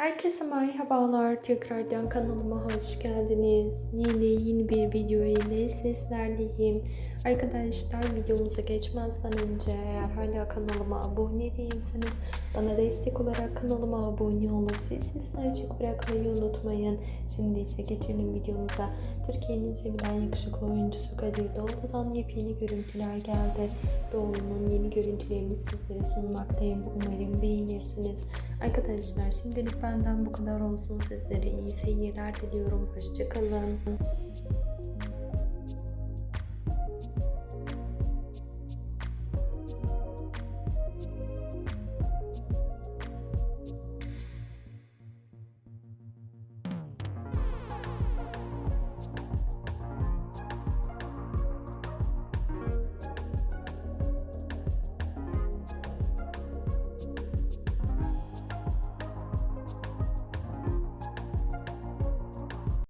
Herkese merhabalar. Tekrardan kanalıma hoş geldiniz. Yine yeni bir video ile sizlerleyim. Arkadaşlar videomuza geçmezden önce eğer hala kanalıma abone değilseniz bana destek olarak kanalıma abone olup sesini açık bırakmayı unutmayın. Şimdi ise geçelim videomuza. Türkiye'nin sevilen yakışıklı oyuncusu Kadir Doğulu'dan yepyeni görüntüler geldi. Doğulu'nun yeni görüntülerini sizlere sunmaktayım. Umarım beğenirsiniz. Arkadaşlar şimdilik benden bu kadar olsun. Sizlere iyi seyirler diliyorum. Hoşçakalın.